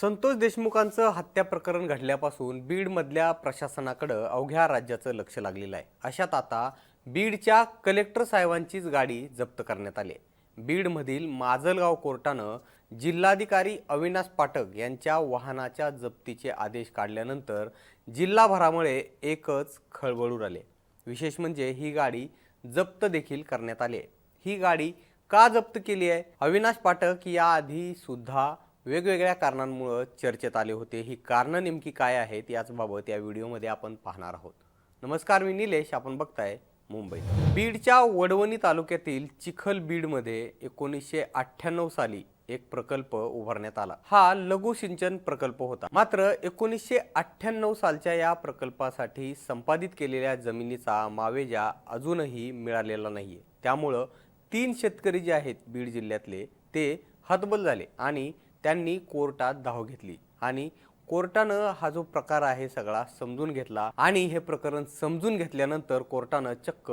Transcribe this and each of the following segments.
संतोष देशमुखांचं हत्या प्रकरण घडल्यापासून बीडमधल्या प्रशासनाकडं अवघ्या राज्याचं लक्ष लागलेलं आहे. अशात आता बीडच्या कलेक्टर साहेबांचीच गाडी जप्त करण्यात आली आहे. बीडमधील माजलगाव कोर्टानं जिल्हाधिकारी अविनाश पाठक यांच्या वाहनाच्या जप्तीचे आदेश काढल्यानंतर जिल्हाभरामुळे एकच खळबळ उडाले विशेष म्हणजे ही गाडी जप्त देखील करण्यात आली आहे. ही गाडी का जप्त केली आहे? अविनाश पाठक याआधी सुद्धा वेगवेगळ्या कारणांमुळं चर्चेत आले होते. ही कारणं नेमकी काय आहेत याचबाबत या व्हिडिओमध्ये आपण पाहणार आहोत. नमस्कार मी निलेश. आपण बघताय मुंबई बीडच्या वडवणी तालुक्यातील चिखल बीडमध्ये एकोणीसशे अठ्ठ्याण्णव साली एक प्रकल्प उभारण्यात आला. हा लघु सिंचन प्रकल्प होता. मात्र एकोणीसशे अठ्ठ्याण्णव सालच्या या प्रकल्पासाठी संपादित केलेल्या जमिनीचा मावेजा अजूनही मिळालेला नाहीये. त्यामुळं तीन शेतकरी जे आहेत बीड जिल्ह्यातले ते हतबल झाले आणि त्यांनी कोर्टात धाव घेतली आणि कोर्टानं हा जो प्रकार आहे सगळा समजून घेतला आणि हे प्रकरण समजून घेतल्यानंतर कोर्टानं चक्क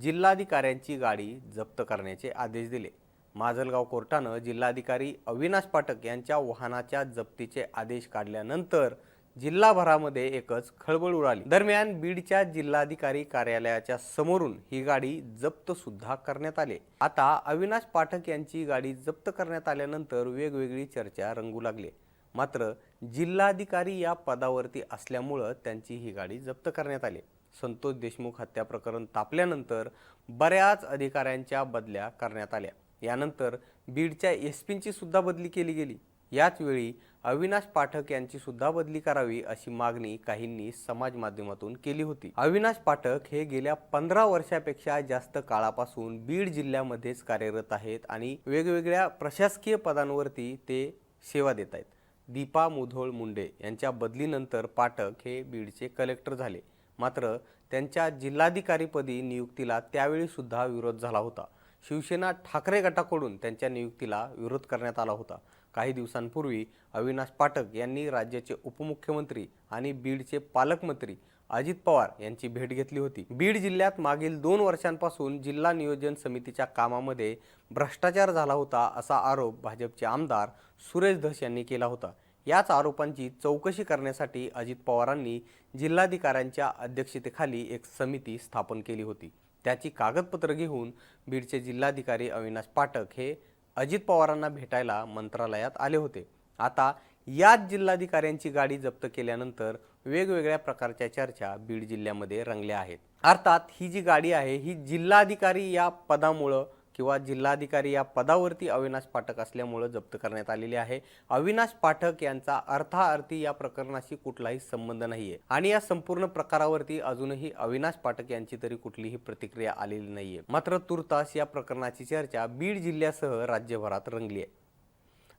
जिल्हाधिकाऱ्यांची गाडी जप्त करण्याचे आदेश दिले. माजलगाव कोर्टानं जिल्हाधिकारी अविनाश पाठक यांच्या वाहनाच्या जप्तीचे आदेश काढल्यानंतर जिल्हाभरामध्ये एकच खळबळ उडाली. दरम्यान बीडच्या जिल्हाधिकारी कार्यालयाच्या समोरून ही गाडी जप्त सुद्धा करण्यात आली. आता अविनाश पाठक यांची गाडी जप्त करण्यात आल्यानंतर वेगवेगळी चर्चा रंगू लागली. मात्र जिल्हाधिकारी या पदावरती असल्यामुळं त्यांची ही गाडी जप्त करण्यात आली. संतोष देशमुख हत्या प्रकरण तापल्यानंतर बऱ्याच अधिकाऱ्यांच्या बदल्या करण्यात आल्या. यानंतर बीडच्या एस पींची सुद्धा बदली केली गेली. याचवेळी अविनाश पाठक यांची सुद्धा बदली करावी अशी मागणी काहींनी समाज माध्यमातून केली होती. अविनाश पाठक हे गेल्या पंधरा वर्षापेक्षा जास्त काळापासून बीड जिल्ह्यामध्येच कार्यरत आहेत आणि वेगवेगळ्या प्रशासकीय पदांवरती ते सेवा देत आहेत. दीपा मुधोळ मुंडे यांच्या बदलीनंतर पाठक हे बीडचे कलेक्टर झाले. मात्र त्यांच्या जिल्हाधिकारीपदी नियुक्तीला त्यावेळी सुद्धा विरोध झाला होता. शिवसेना ठाकरे गटाकडून त्यांच्या नियुक्तीला विरोध करण्यात आला होता. काही दिवसांपूर्वी अविनाश पाठक यांनी राज्याचे उपमुख्यमंत्री आणि बीडचे पालकमंत्री अजित पवार यांची भेट घेतली होती. बीड जिल्ह्यात मागील दोन वर्षांपासून जिल्हा नियोजन समितीच्या कामामध्ये भ्रष्टाचार झाला होता असा आरोप भाजपचे आमदार सुरेश धस यांनी केला होता. याच आरोपांची चौकशी करण्यासाठी अजित पवारांनी जिल्हाधिकाऱ्यांच्या अध्यक्षतेखाली एक समिती स्थापन केली होती. त्याची कागदपत्र घेऊन बीडचे जिल्हाधिकारी अविनाश पाठक हे अजित पवारांना भेटायला मंत्रालयात आले होते. आता याच जिल्हाधिकाऱ्यांची गाडी जप्त केल्यानंतर वेगवेगळ्या प्रकारच्या चर्चा बीड जिल्ह्यामध्ये रंगल्या आहेत. अर्थात ही जी गाडी आहे ही जिल्हाधिकारी या पदामुळं किंवा जिल्हाधिकारी या पदावरती अविनाश पाठक असल्यामुळं जप्त करण्यात आलेली आहे. अविनाश पाठक यांचा अर्थाअर्थी या प्रकरणाशी कुठलाही संबंध नाही आहे आणि या संपूर्ण प्रकारावरती अजूनही अविनाश पाठक यांची तरी कुठलीही प्रतिक्रिया आलेली नाहीये. मात्र तुर्तास या प्रकरणाची चर्चा बीड जिल्ह्यासह राज्यभरात रंगली आहे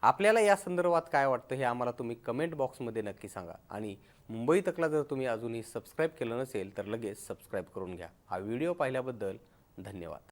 आपल्याला या संदर्भात काय वाटतं हे आम्हाला तुम्ही कमेंट बॉक्समध्ये नक्की सांगा. आणि मुंबई तकला जर तुम्ही अजूनही सबस्क्राईब केलं नसेल तर लगेच सबस्क्राईब करून घ्या. हा व्हिडिओ पाहिल्याबद्दल धन्यवाद.